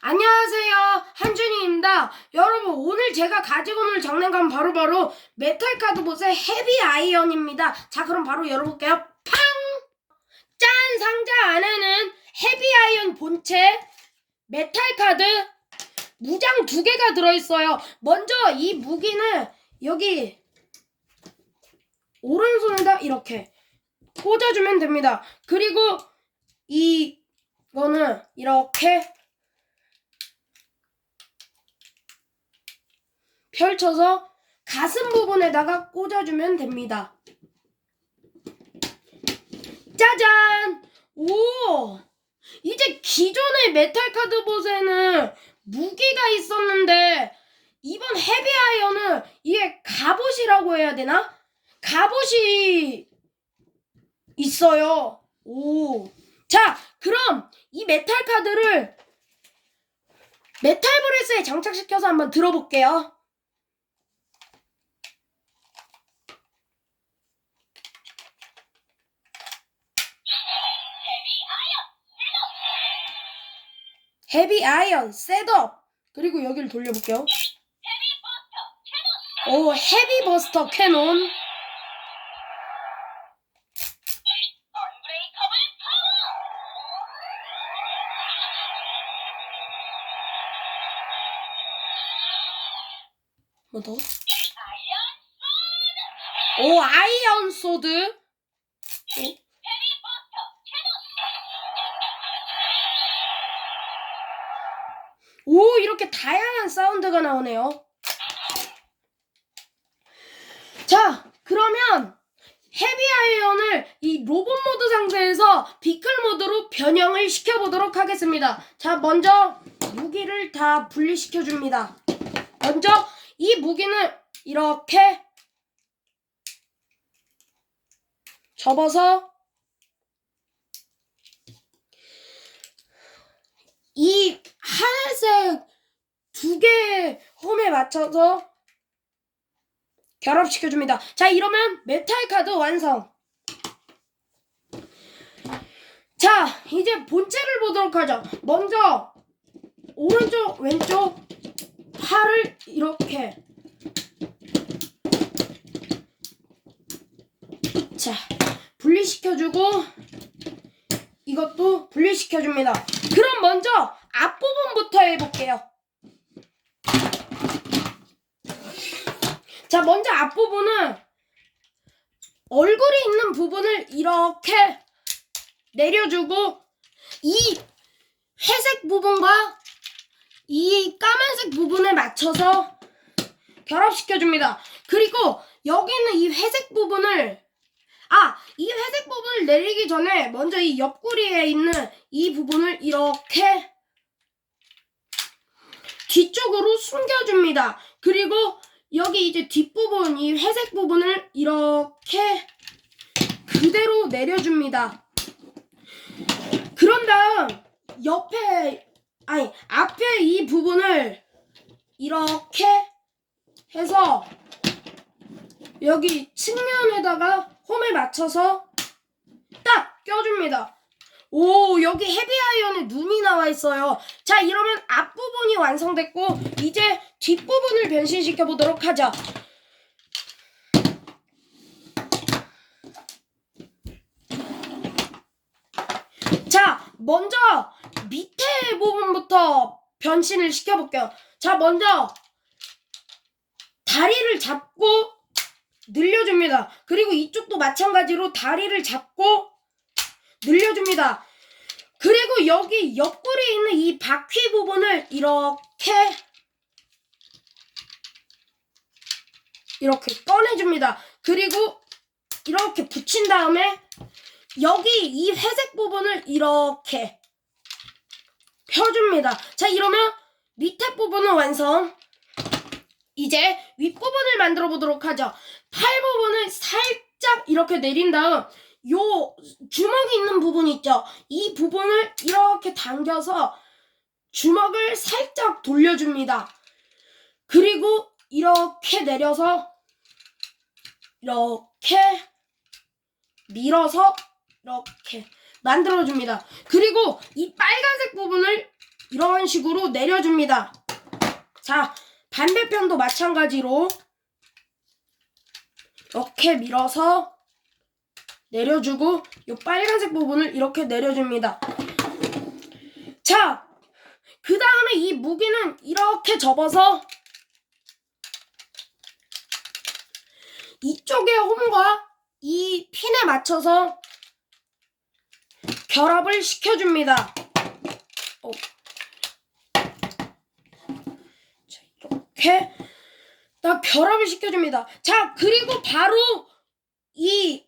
안녕하세요. 한준이입니다. 여러분, 오늘 제가 가지고 올 장난감 바로 바로 메탈 카드봇의 헤비 아이언입니다. 자, 그럼 바로 열어볼게요. 팡! 짠! 상자 안에는 헤비 아이언 본체, 메탈 카드, 무장 두 개가 들어있어요. 먼저 이 무기는 여기 오른손에다 이렇게 꽂아주면 됩니다. 그리고 이거는 이렇게 펼쳐서 가슴 부분에다가 꽂아주면 됩니다. 짜잔! 오! 이제 기존의 메탈 카드봇에는 무기가 있었는데 이번 헤비 아이언은 이게 갑옷이라고 해야 되나? 갑옷이 있어요. 오. 자, 그럼 이 메탈 카드를 메탈 브레스에 장착시켜서 한번 들어볼게요. 헤비 아이언 셋업 그리고 여기를 돌려볼게요. 오 헤비 버스터 캐논 뭐 더? 오 아이언 소드 오. 이렇게 다양한 사운드가 나오네요. 자 그러면 헤비 아이언을 이 로봇 모드 상태에서 비클 모드로 변형을 시켜보도록 하겠습니다. 자 먼저 무기를 다 분리시켜 줍니다. 먼저 이 무기는 이렇게 접어서 이 하늘색 두 개의 홈에 맞춰서 결합시켜줍니다. 자, 이러면 메탈 카드 완성. 자, 이제 본체를 보도록 하죠. 먼저 오른쪽, 왼쪽 팔을 이렇게 자, 분리시켜주고 이것도 분리시켜줍니다. 그럼 먼저 앞부분부터 해볼게요. 자, 먼저 앞부분은 얼굴이 있는 부분을 이렇게 내려주고 이 회색 부분과 이 까만색 부분에 맞춰서 결합시켜줍니다. 그리고 여기는 이 회색 부분을 아, 이 회색 부분을 내리기 전에 먼저 이 옆구리에 있는 이 부분을 이렇게 뒤쪽으로 숨겨줍니다. 그리고 여기 이제 뒷부분, 이 회색 부분을 이렇게 그대로 내려줍니다. 그런 다음 옆에, 아니, 앞에 이 부분을 이렇게 해서 여기 측면에다가 홈에 맞춰서 딱 껴줍니다. 오, 여기 헤비아이언에 눈이 나와 있어요. 자, 이러면 앞부분이 완성됐고, 이제 뒷부분을 변신시켜 보도록 하죠. 자, 먼저 밑에 부분부터 변신을 시켜볼게요. 자, 먼저 다리를 잡고 늘려줍니다. 그리고 이쪽도 마찬가지로 다리를 잡고 늘려줍니다. 그리고 여기 옆구리에 있는 이 바퀴 부분을 이렇게 이렇게 꺼내줍니다. 그리고 이렇게 붙인 다음에 여기 이 회색 부분을 이렇게 펴줍니다. 자 이러면 밑에 부분은 완성. 이제 윗부분을 만들어 보도록 하죠. 팔 부분을 살짝 이렇게 내린 다음 요 주먹이 있는 부분 있죠. 이 부분을 이렇게 당겨서 주먹을 살짝 돌려줍니다. 그리고 이렇게 내려서 이렇게 밀어서 이렇게 만들어줍니다. 그리고 이 빨간색 부분을 이런 식으로 내려줍니다. 자, 반대편도 마찬가지로 이렇게 밀어서 내려주고 이 빨간색 부분을 이렇게 내려줍니다. 자, 그 다음에 이 무기는 이렇게 접어서 이쪽의 홈과 이 핀에 맞춰서 결합을 시켜줍니다. 어. 자, 이렇게 딱 결합을 시켜줍니다. 자, 그리고 바로 이,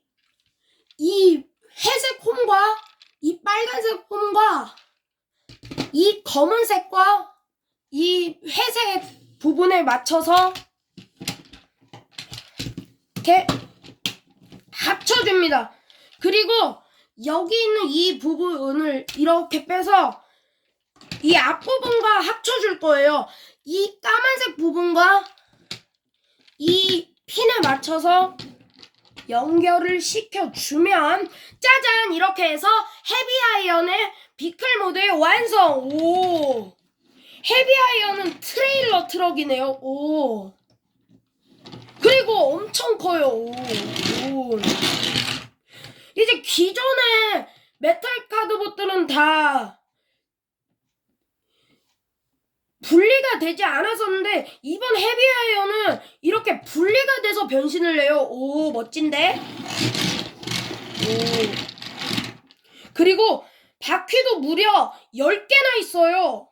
이 회색 홈과 이 빨간색 홈과 이 검은색과 이 회색 부분에 맞춰서 이렇게 합쳐줍니다. 그리고 여기 있는 이 부분을 이렇게 빼서 이 앞부분과 합쳐줄 거예요. 이 까만색 부분과 이 핀에 맞춰서 연결을 시켜주면 짜잔! 이렇게 해서 헤비아이언의 비클 모드의 완성! 오! 헤비아이언은 트레일러 트럭이네요. 오! 그리고 엄청 커요. 오, 오. 이제 기존의 메탈 카드봇들은 다 분리가 되지 않았었는데 이번 헤비아이언은 이렇게 분리가 돼서 변신을 해요. 오 멋진데. 오. 그리고 바퀴도 무려 10개나 있어요.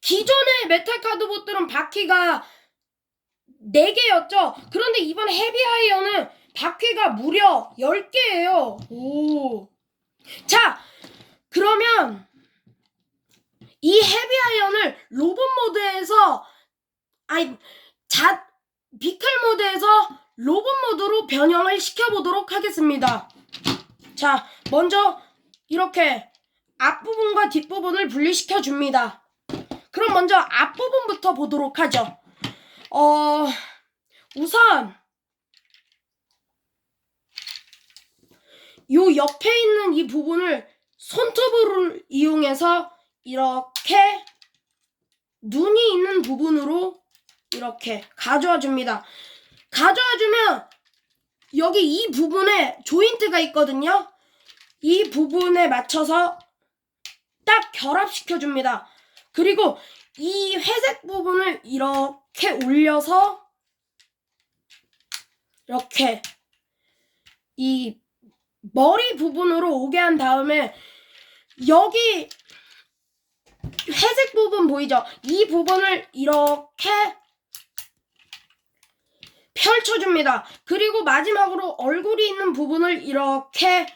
기존의 메탈 카드봇들은 바퀴가 4개였죠. 그런데 이번 헤비아이언은 바퀴가 무려 10개예요. 오. 자, 그러면 이 헤비아이언을 로봇 모드에서 아니 자 비클 모드에서 로봇 모드로 변형을 시켜보도록 하겠습니다. 자, 먼저 이렇게 앞부분과 뒷부분을 분리시켜 줍니다. 그럼 먼저 앞부분부터 보도록 하죠. 어, 우선 요 옆에 있는 이 부분을 손톱을 이용해서 이렇게 눈이 있는 부분으로 이렇게 가져와 줍니다. 가져와 주면 여기 이 부분에 조인트가 있거든요. 이 부분에 맞춰서 딱 결합시켜 줍니다. 그리고 이 회색 부분을 이렇게 올려서 이렇게 이 머리 부분으로 오게 한 다음에 여기 회색 부분 보이죠? 이 부분을 이렇게 펼쳐줍니다. 그리고 마지막으로 얼굴이 있는 부분을 이렇게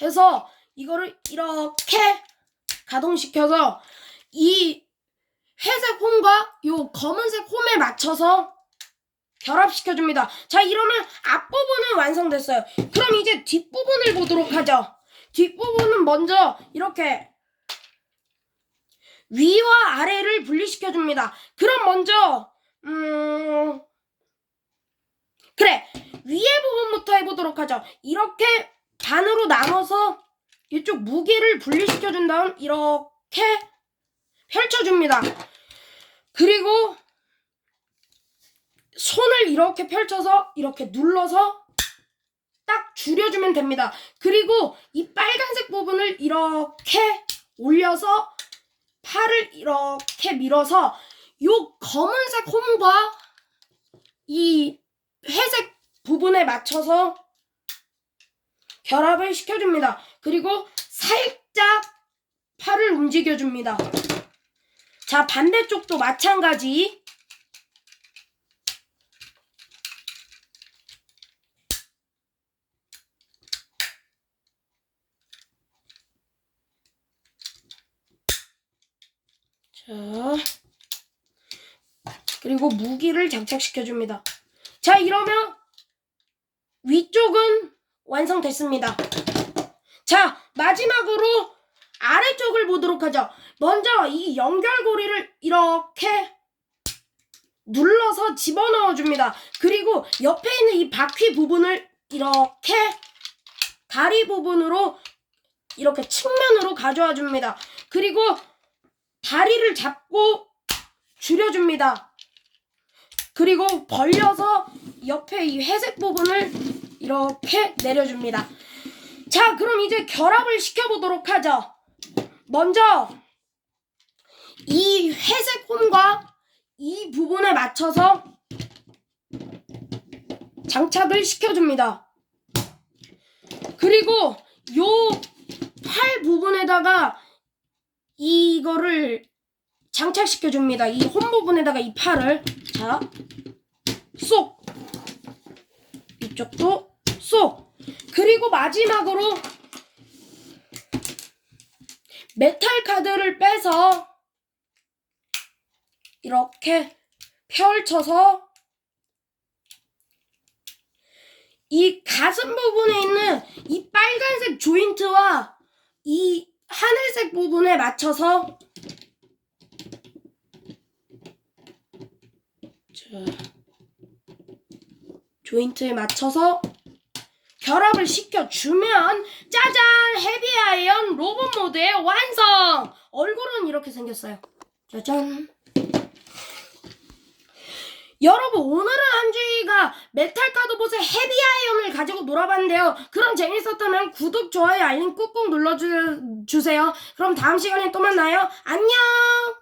해서 이거를 이렇게 가동시켜서 이 회색 홈과 요 검은색 홈에 맞춰서 결합시켜줍니다. 자, 이러면 앞부분은 완성됐어요. 그럼 이제 뒷부분을 보도록 하죠. 뒷부분은 먼저 이렇게 위와 아래를 분리시켜 줍니다. 그럼 먼저, 음, 그래. 위에 부분부터 해보도록 하죠. 이렇게 반으로 나눠서 이쪽 무게를 분리시켜 준 다음 이렇게 펼쳐 줍니다. 그리고 손을 이렇게 펼쳐서 이렇게 눌러서 딱 줄여주면 됩니다. 그리고 이 빨간색 부분을 이렇게 올려서 팔을 이렇게 밀어서 요 검은색 홈과 이 회색 부분에 맞춰서 결합을 시켜줍니다. 그리고 살짝 팔을 움직여줍니다. 자, 반대쪽도 마찬가지. 자, 그리고 무기를 장착시켜줍니다. 자, 이러면 위쪽은 완성됐습니다. 자, 마지막으로 아래쪽을 보도록 하죠. 먼저 이 연결고리를 이렇게 눌러서 집어넣어 줍니다. 그리고 옆에 있는 이 바퀴 부분을 이렇게 다리 부분으로 이렇게 측면으로 가져와 줍니다. 그리고 다리를 잡고 줄여줍니다. 그리고 벌려서 옆에 이 회색 부분을 이렇게 내려줍니다. 자, 그럼 이제 결합을 시켜보도록 하죠. 먼저 이 회색 홈과 이 부분에 맞춰서 장착을 시켜줍니다. 그리고 요 팔 부분에다가 이거를 장착시켜 줍니다. 이 홈 부분에다가 이 팔을. 자, 쏙. 이쪽도 쏙. 그리고 마지막으로 메탈 카드를 빼서 이렇게 펼쳐서 이 가슴 부분에 있는 이 빨간색 조인트와 이 하늘색 부분에 맞춰서 자, 조인트에 맞춰서 결합을 시켜주면 짜잔 헤비아이언 로봇 모드의 완성! 얼굴은 이렇게 생겼어요. 짜잔. 여러분 오늘은 한주희가 메탈 카드봇의 헤비 아이언을 가지고 놀아봤는데요. 그럼 재밌었다면 구독, 좋아요, 알림 꾹꾹 눌러주세요. 그럼 다음 시간에 또 만나요. 안녕!